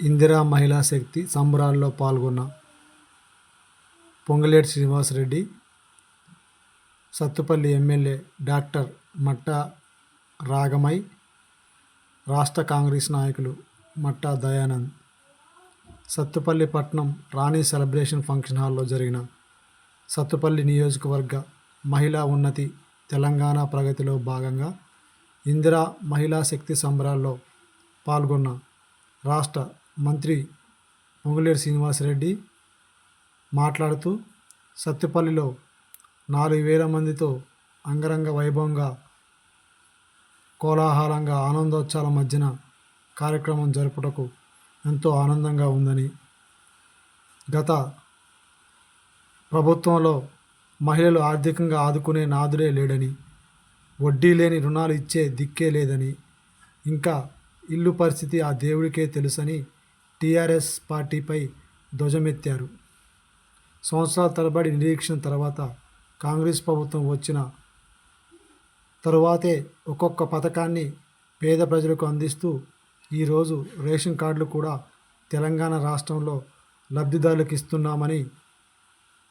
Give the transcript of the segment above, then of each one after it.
ఇందిరా మహిళా శక్తి సంబరాల్లో పాల్గొన్న పొంగులేటి శ్రీనివాసరెడ్డి సత్తుపల్లి ఎమ్మెల్యే డాక్టర్ మట్టా రాగమై రాష్ట్ర కాంగ్రెస్ నాయకులు మట్టా దయానంద్ సత్తుపల్లి పట్నం రాణి సెలబ్రేషన్ ఫంక్షన్ హాల్లో జరిగిన సత్తుపల్లి నియోజకవర్గ మహిళా ఉన్నతి తెలంగాణ ప్రగతిలో భాగంగా ఇందిరా మహిళా శక్తి సంబరాల్లో పాల్గొన్న రాష్ట్ర మంత్రి పొంగులేటి శ్రీనివాసరెడ్డి మాట్లాడుతూ సత్తుపల్లిలో నాలుగు వేల మందితో అంగరంగ వైభవంగా కోలాహలంగా ఆనందోత్సవాల మధ్యన కార్యక్రమం జరుపుటకు ఎంతో ఆనందంగా ఉందని. గత ప్రభుత్వంలో మహిళలు ఆర్థికంగా ఆదుకునే నాదుడే లేడని వడ్డీ లేని రుణాలు ఇచ్చే దిక్కే లేదని ఇంకా ఇల్లు పరిస్థితి ఆ దేవుడికే తెలుసని టీఆర్ఎస్ పార్టీపై ధ్వజమెత్తారు. సంవత్సరాల తరబడి నిరీక్షణ తర్వాత కాంగ్రెస్ ప్రభుత్వం వచ్చిన తరువాతే ఒక్కొక్క పథకాన్ని పేద ప్రజలకు అందిస్తూ ఈరోజు రేషన్ కార్డులు కూడా తెలంగాణ రాష్ట్రంలో లబ్ధిదారులకు ఇస్తున్నామని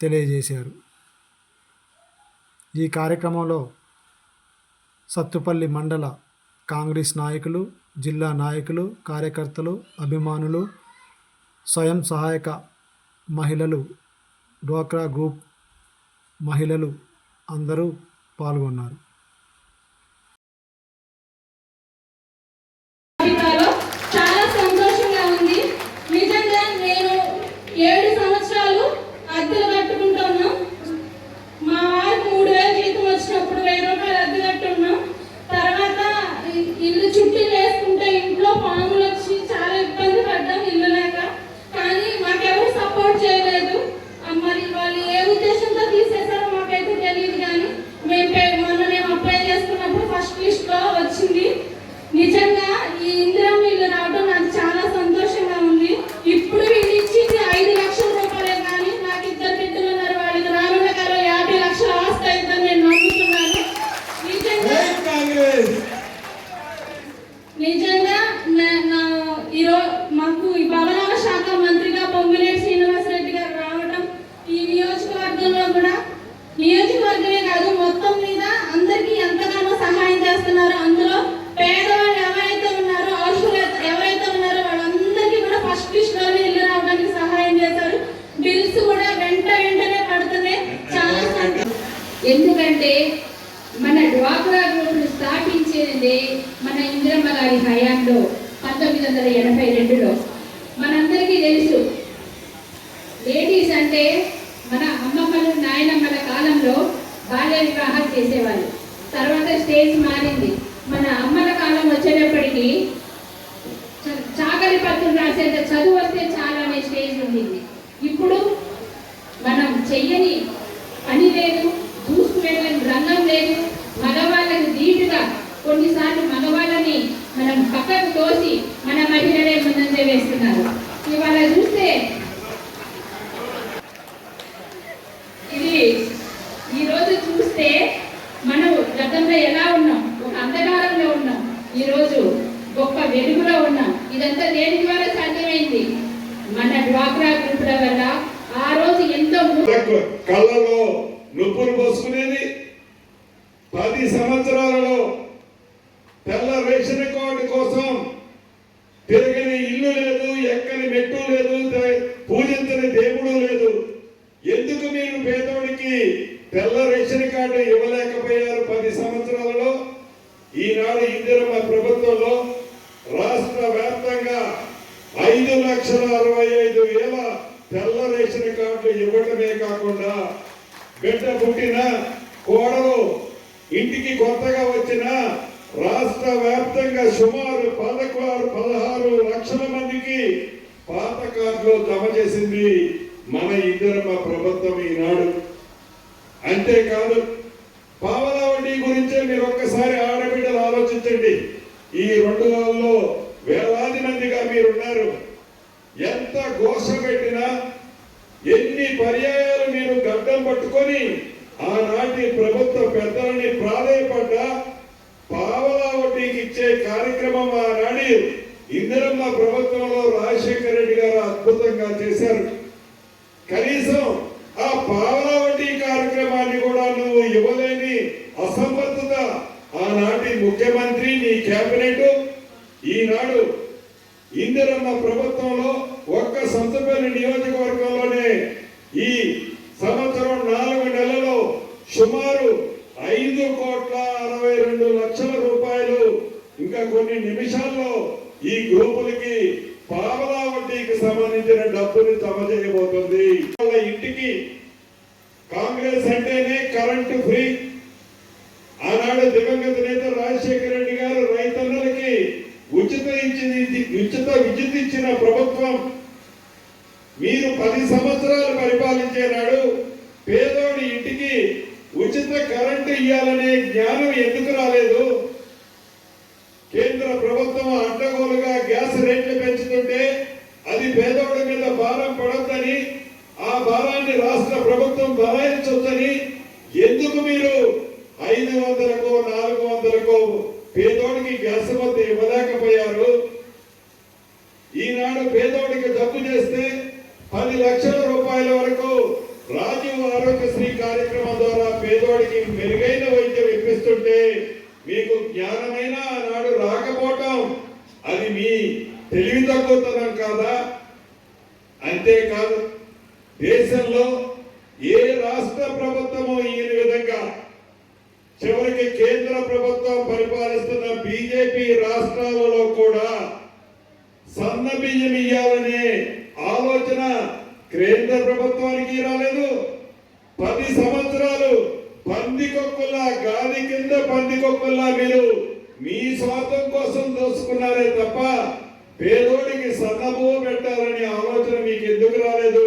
తెలియజేశారు. ఈ కార్యక్రమంలో సత్తుపల్లి మండల కాంగ్రెస్ నాయకులు జిల్లా నాయకులు కార్యకర్తలు అభిమానులు స్వయం సహాయక మహిళలు డ్వాక్రా గ్రూప్ మహిళలు అందరూ పాల్గొన్నారు. నిజంగా నా- నా- ఈరోజు మాకు ఈ భవనాల శాఖ మంత్రిగా పొంగులేటి శ్రీనివాసరెడ్డి గారు రావడం ఈ నియోజకవర్గంలో కూడా నియోజకవర్గమే కాదు మొత్తం మీద అందరికీ ఎంతగానో సహాయం చేస్తున్నారు. అందులో పేదవాళ్ళు ఎవరైతే ఉన్నారో అర్హులు ఎవరైతే ఉన్నారో వాళ్ళందరికీ కూడా ఫస్ట్ లిస్ట్లోనే ఇల్లు రావడానికి సహాయం చేశారు. బిల్స్ కూడా వెంట వెంటనే పడుతున్నాయి. చాలా సంతోషం. ఎందుకంటే స్థాపించేది మన ఇందిరమ్మ గారి హయాంలో పంతొమ్మిది వందల ఎనభై రెండులో. మనందరికీ తెలుసు లేడీస్ అంటే మన అమ్మమ్మలు నాయనమ్మల కాలంలో బాల్య వివాహం చేసేవాళ్ళు. తర్వాత స్టేజ్ మారింది. మన అమ్మల కాలం వచ్చేటప్పటికి చ- చాకలి పత్రులు రాసేంత చదువు వస్తే చాలా అనే స్టేజ్ ఉండింది. వల్ల ఆ రోజు ఎంతో కళ్ళలో నొప్పులు పోసుకునేది. పది సంవత్సరాలలో తెల్ల రేషన్ కార్డు కోసం తిరగని ఇల్లు లేదు ఎక్కని మెట్టు లేదు పూజించని దేవుడు లేదు. ఎందుకు మీరు పేదోడికి తెల్ల రేషన్ కార్డు ఇవ్వలేకపోయారు పది సంవత్సరాలలో? ఈనాడు ఇందిరమ్మ ప్రభుత్వంలో రాష్ట్ర వ్యాప్తంగా ఐదు లక్షల అరవై ఐదు వేల తెల్ల రేషన్ కార్డులు ఇవ్వటమే కాకుండా బిడ్డ పుట్టిన కోడలు ఇంటికి కొత్తగా వచ్చిన రాష్ట్ర వ్యాప్తంగా సుమారు పదకొండు పదహారు లక్షల మందికి పాత కార్డులు జమ చేసింది మన ఇందిరమ్మ ప్రభుత్వం ఈనాడు. అంతేకాదు పావలా వడ్డీ గురించే మీరు ఒక్కసారి ఆడబిడ్డలు ఆలోచించండి. ఈ రెండు నెలల్లో వేలాది మందిగా మీరున్నారు. ఎంత ఘోష పెట్టినా ఎన్ని పర్యాయాలు మీరు గడ్డం పట్టుకొని ఆనాటి ప్రభుత్వ పెద్దలని ప్రాధాయపడ్డా పావలా వడ్డీకి ఇచ్చే కార్యక్రమం ఆనాడు ఇందిరమ్మ ప్రభుత్వంలో రాజశేఖర రెడ్డి గారు అద్భుతంగా చేశారు కనీసం ఆ పావలా వడ్డీ కార్యక్రమాన్ని కూడా నువ్వు ఇవ్వలేని అసమర్థత ఆనాటి ముఖ్యమంత్రి నీ కేబినెట్ ఈనాడు ఇందిరమ్మ ప్రభుత్వంలో ఒక్క సంతపల్లి నియోజకవర్గంలోనే ఈ సంవత్సరం నాలుగు నెలల్లో సుమారు ఐదు కోట్ల అరవై రెండు లక్షల రూపాయలు ఇంకా కొన్ని నిమిషాల్లో ఈ గ్రూపులకి పావలా వడ్డీకి సంబంధించిన డబ్బుని జమ చేయబోతుంది. వాళ్ళ ఇంటికి కాంగ్రెస్ అంటేనే కరెంటు ఫ్రీ. ఆనాడు దివంగత నేత రాజశేఖర రెడ్డి గారు రైతన్నలకి ఉచిత ఇచ్చింది ఉచిత విద్యుత్ ఇచ్చిన ప్రభుత్వం. మీరు పది సంవత్సరాలు పరిపాలించే నాడు పేదోడి ఇంటికి ఉచిత కరెంటు ఇవ్వాలనే జ్ఞానం ఎందుకు రాలేదు కేంద్ర ప్రభుత్వం అడ్డగోలుగా గ్యాస్ రేట్లు పెంచుతుంటే అది పేదోడి మీద భారం పడొద్దని ఆ భారాన్ని రాష్ట్ర ప్రభుత్వం భరాయించొద్దని ఎందుకు మీరు ఐదు వందలకు నాలుగు వందలకు పేదోడికి గ్యాస్ మధ్య ఇవ్వలేకపోయారు. ఈనాడు పేదోడికి డబ్బు చేస్తే పది లక్షల రూపాయల వరకు రాజీవ్ ఆరోగ్యశ్రీ కార్యక్రమం ద్వారా పేదోడికి మెరుగైన వైద్యం ఇప్పిస్తుంటే మీకు జ్ఞానమైన ఆనాడు రాకపోవటం అది మీ తెలివి తక్కువతనం కాదా? అంతేకాదు దేశంలో ఏ రాష్ట్ర ప్రభుత్వము ఈ విధంగా చివరికి కేంద్ర ప్రభుత్వం పరిపాలిస్తున్న బీజేపీ రాష్ట్రాలలో కూడా సన్న బియ్యం ఇవ్వాలనే ఆలోచన కేంద్ర ప్రభుత్వానికి రాలేదు. పది సంవత్సరాలు పందికొక్కుల్లా గాలి కింద పందికొక్కుల్లా మీరు మీ స్వార్థం కోసం దోసుకున్నారే తప్ప పేదోడికి సన్నబో పెట్టాలనే ఆలోచన మీకు ఎందుకు రాలేదు?